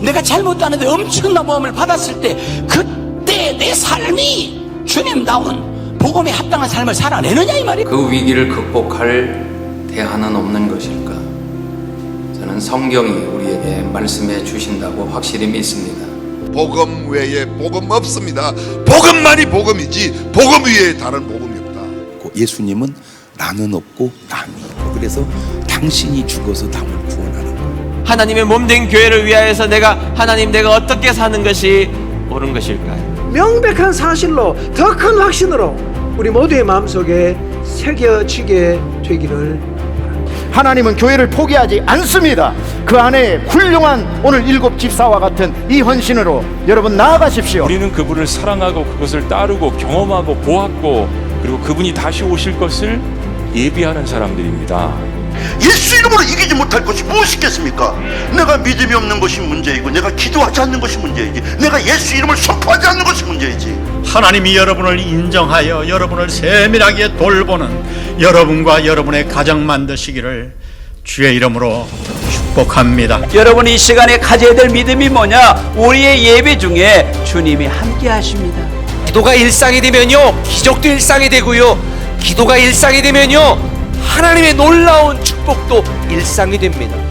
내가 잘못도 안 했는데 엄청난 모험을 받았을 때 그때 내 삶이 주님 나온 복음에 합당한 삶을 살아내느냐 이 말이에요. 그 위기를 극복할 대안은 없는 것일까? 저는 성경이 우리에게 말씀해 주신다고 확실히 믿습니다. 복음 외에 복음 없습니다. 복음만이 복음이지 복음 위에 다른 복음이 없다. 있고 예수님은 나는 없고 남이 있고 그래서 당신이 죽어서 남을 거예요. 하나님의 몸된 교회를 위하여서 내가 하나님 내가 어떻게 사는 것이 옳은 것일까요? 명백한 사실로 더 큰 확신으로 우리 모두의 마음속에 새겨지게 되기를 하나님은 교회를 포기하지 않습니다. 그 안에 훌륭한 오늘 일곱 집사와 같은 이 헌신으로 여러분 나아가십시오. 우리는 그분을 사랑하고 그것을 따르고 경험하고 보았고 그리고 그분이 다시 오실 것을 예비하는 사람들입니다. 예수 이름으로 이기지 못할 것이 무엇이겠습니까? 내가 믿음이 없는 것이 문제이고 내가 기도하지 않는 것이 문제이지 내가 예수 이름을 선포하지 않는 것이 문제이지 하나님이 여러분을 인정하여 여러분을 세밀하게 돌보는 여러분과 여러분의 가정 만드시기를 주의 이름으로 축복합니다. 여러분이 이 시간에 가져야 될 믿음이 뭐냐? 우리의 예배 중에 주님이 함께 하십니다. 기도가 일상이 되면요 기적도 일상이 되고요 기도가 일상이 되면요 하나님의 놀라운 축복도 일상이 됩니다